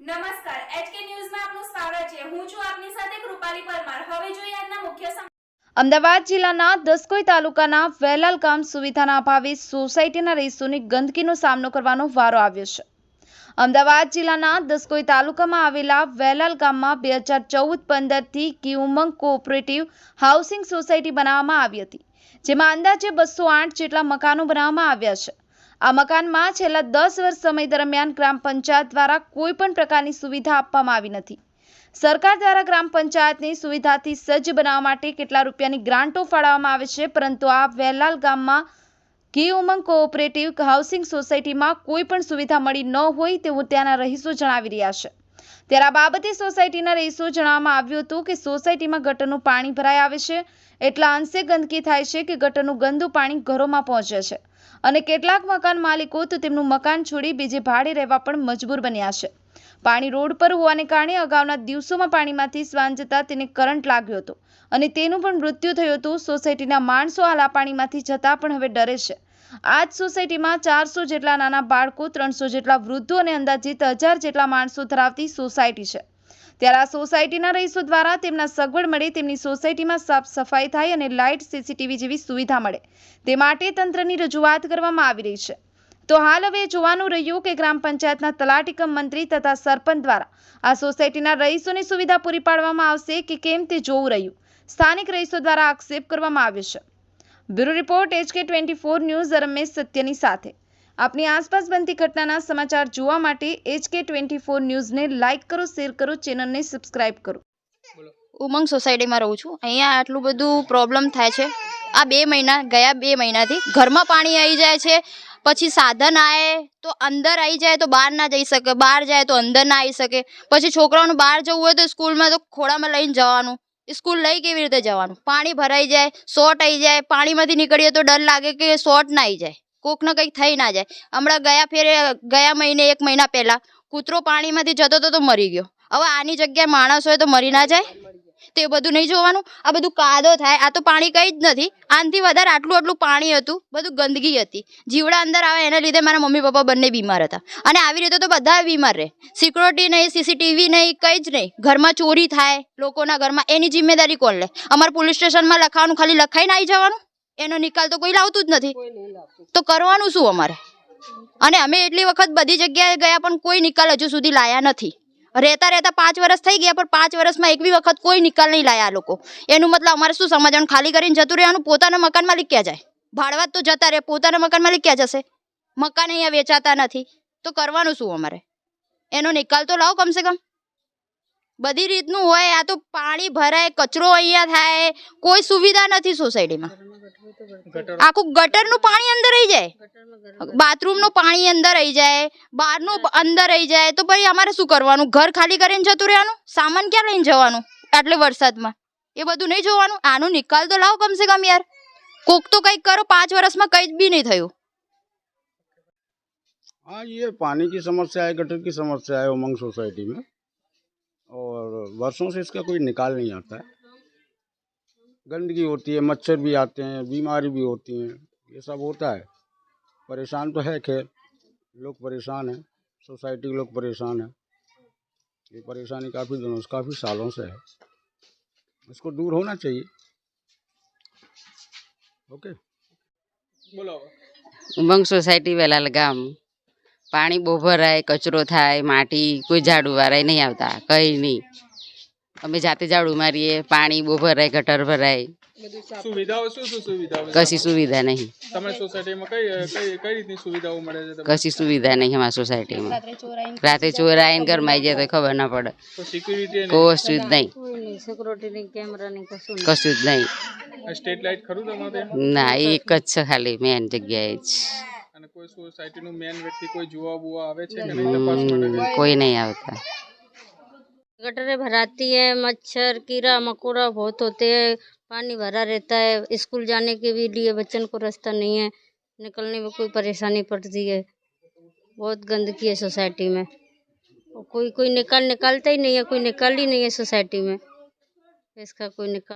નમસ્કાર એચકે ન્યૂઝમાં આપનું સ્વાગત છે. હું છું આપની સાથે કૃપાલી પરમાર. હવે જોઈએ આજના મુખ્ય અમદાવાદ જિલ્લાના દસકોઈ તાલુકાના વેલાલ ગામ સુવિધાના અભાવે સોસાયટીના રહીશોને ગંદકીનો સામનો કરવાનો વારો આવ્યો છે. અમદાવાદ જિલ્લાના દસકોઈ તાલુકામાં આવેલા વેલાલ ગામમાં બે હજાર ચૌદ પંદરથી ક્યુમંગ કોઓપરેટિવ હાઉસિંગ સોસાયટી બનાવવામાં આવી હતી, જેમાં અંદાજે બસો આઠ જેટલા મકાનો બનાવવામાં આવ્યા છે. આ મકાનમાં છેલ્લા દસ વર્ષ સમય દરમિયાન ગ્રામ પંચાયત દ્વારા કોઈ પણ પ્રકારની સુવિધા આપવામાં આવી નથી. સરકાર દ્વારા ગ્રામ પંચાયતની સુવિધાથી સજ્જ બનાવવા માટે કેટલા રૂપિયાની ગ્રાન્ટો ફાળવવામાં આવે છે, પરંતુ આ વેલાલ ગામમાં કી ઉમંગ કોઓપરેટિવ હાઉસિંગ સોસાયટીમાં કોઈ પણ સુવિધા મળી ન હોય તેવું ત્યાંના રહીશો જણાવી રહ્યા છે. ત્યારે આ બાબતે સોસાયટીના રહીશો જણાવવામાં આવ્યું હતું કે સોસાયટીમાં ગટરનું પાણી ભરાઈ આવે છે. એટલા અંશે ગંદકી થાય છે કે ગટરનું ગંદુ પાણી ઘરોમાં પહોંચે છે અને કેટલાક મકાન માલિકો તો તેમનું મકાન છોડી બીજે ભાડે રહેવા પણ મજબૂર બન્યા છે. પાણી રોડ પર હોવાને કારણે અગાઉના દિવસોમાં પાણીમાંથી શ્વાન જતા તેને કરંટ લાગ્યો હતો અને તેનું પણ મૃત્યુ થયું હતું. સોસાયટીના માણસો આલા પાણીમાંથી જતા પણ હવે ડરે છે. આ જ સોસાયટીમાં ચારસો જેટલા નાના બાળકો, ત્રણસો જેટલા વૃદ્ધો અને અંદાજિત હજાર જેટલા માણસો ધરાવતી સોસાયટી છે. ત્યારે આ સોસાયટીના રહીશો દ્વારા તેમના સગવડ મળે તેમની સોસાયટીમાં સાફ સફાઈ થાય અને લાઇટ સીસીટીવી જેવી સુવિધા મળે. તે માટે તંત્રની રજૂઆત કરવામાં આવી રહી છે. તો હાલ હવે જોવાનું રહ્યું કે ગ્રામ પંચાયતના તલાટીકમ મંત્રી તથા સરપંચ દ્વારા આ સોસાયટીના રહીશોને સુવિધા પૂરી પાડવામાં આવશે કે કેમ તે જોવું રહ્યું. સ્થાનિક રહીશો દ્વારા આક્ષેપ કરવામાં આવ્યો છે. Bureau report, HK twenty four news Ramesh સત્યની સાથે. આપની આસપાસ બનતી ઘટનાના સમાચાર જોવા માટે એચકે ટ્વેન્ટી ફોર ન્યૂઝને લાઇક કરો, શેર કરો, ચેનલને સબસ્ક્રાઇબ કરો. ઉમંગ સોસાયટીમાં રહું છું. અહીંયા આટલું બધું પ્રોબ્લેમ થાય છે. આ બે મહિના, ગયા બે મહિનાથી ઘરમાં પાણી આવી જાય છે, પછી સાધન આવે તો અંદર આવી જાય તો બહાર ના જઈ શકે, બહાર જાય તો અંદર ના આવી શકે. પછી છોકરાઓનું બહાર જવું હોય તો સ્કૂલમાં તો ખોડામાં લઈને જવાનું. સ્કૂલ લઈ કેવી રીતે જવાનું? પાણી ભરાઈ જાય, શોર્ટ આવી જાય, પાણીમાંથી નીકળીએ તો ડર લાગે કે શોર્ટ ના આવી જાય. કોકને કંઈક થઈ ના જાય. હમણાં ગયા ફેરે, ગયા મહિને, એક મહિના પહેલાં કૂતરો પાણીમાંથી જતો હતો તો મરી ગયો. હવે આની જગ્યાએ માણસ હોય તો મરી ના જાય? તે બધું નહીં જોવાનું. આ બધું કાદો થાય. આ તો પાણી કંઈ જ નથી. આનાથી વધારે આટલું આટલું પાણી હતું. બધું ગંદકી હતી. જીવડા અંદર આવે એના લીધે મારા મમ્મી પપ્પા બંને બીમાર હતા. અને આવી રીતે તો બધા બીમાર રહે. સિક્યોરિટી નહીં સીસીટીવી નહીં કંઈ જ નહીં. ઘરમાં ચોરી થાય લોકોના ઘરમાં. એની જિમ્મેદારી કોણ લે? અમારે પોલીસ સ્ટેશનમાં લખાવાનું ખાલી લખાઈને આવી જવાનું? એનો નિકાલ તો કોઈ લાવતું જ નથી. તો કરવાનું શું અમારે? અને અમે એટલી વખત બધી જગ્યાએ ગયા પણ કોઈ નિકાલ હજુ સુધી લાયા નથી. રહેતા રહેતા પાંચ વર્ષ થઈ ગયા, પણ પાંચ વર્ષમાં એક બી વખત કોઈ નિકાલ નહીં લાયા લોકો. એનું મતલબ અમારે શું સમજવાનું? ખાલી કરીને જતું રહેવાનું, પોતાના મકાન માલિક ક્યાં જાય. ભાડવા તો જતા રહે, પોતાના મકાન માલિક ક્યાં જશે. મકાન અહીંયા વેચાતા નથી. તો કરવાનું શું અમારે? એનો નિકાલ તો લાવો કમસે કમ બધી રીતનું હોય આ તો પાણી ભરાય કચરો અહીંયા થાય કોઈ સુવિધા નથી સોસાયટીમાં આખું ગટરનું પાણી અંદર આવી જાય બાથરૂમનું પાણી અંદર આવી જાય બહારનું પ- અંદર આવી જાય તો પછી અમારે શું કરવાનું ઘર ખાલી કરીને જતું રહેવાનું સામાન ક્યાં લઈને જવાનું આટલે વરસાદમાં એ બધું નહીં જોવાનું આનો નિકાલ તો લાવો કમસે કમ યાર કોક તો કંઈક કરો પાંચ વર્ષમાં કંઈ જ બી નહીં થયું हाँ ये पानी की समस्या है गटर की समस्या है उमंग सोसाइटी में और वर्षों से इसका कोई निकाल नहीं आता है। गंदगी होती है मच्छर भी आते हैं बीमारी भी होती हैं ये सब होता है। परेशान तो है खैर लोग परेशान हैं सोसाइटी के लोग परेशान हैं। ये परेशानी काफ़ी दिनों से काफ़ी सालों से है। इसको दूर होना चाहिए। ओके। बोलो। उमंग सोसाइटी वाला लगा પાણી બહુ ભરાય કચરો થાય માટી કોઈ ઝાડુ વારાય નહીં આવતા કંઈ નહીં. અમે જાતે ઝાડુ મારીએ પાણી બહુ ભરાય ગટર ભરાય. સુવિધાઓ શું શું સુવિધાઓ? કશી સુવિધા નહીં. તમે સોસાયટીમાં કઈ કઈ કઈ રીતની સુવિધાઓ મળે છે કશી સુવિધા નહીં અમારી સોસાયટીમાં. રાતે ચોર આવીને ઘરમાં આવી જાય તો ખબર ના પડે. કશું જ નહીં. કશું જ નહીં. સ્ટ્રીટ લાઇટ ખરું તમારે ના એક જ છે ખાલી મેન જગ્યાએ જ. કોઈ સોસાયટીનું મેન વ્યક્તિ કોઈ જોવા બુવા આવે છે કે નહીં તપાસ માટે હમ, કંઈ? કોઈ નહીં આવતા गटरें भराती है मच्छर कीड़ा मकोड़ा बहुत होते हैं पानी भरा रहता है स्कूल जाने के भी लिए बच्चन को रास्ता नहीं है निकलने में कोई परेशानी पड़ती है बहुत गंदगी है सोसाइटी में और कोई कोई निकाल निकालता ही नहीं है कोई निकाल ही नहीं है सोसाइटी में इसका कोई निकाल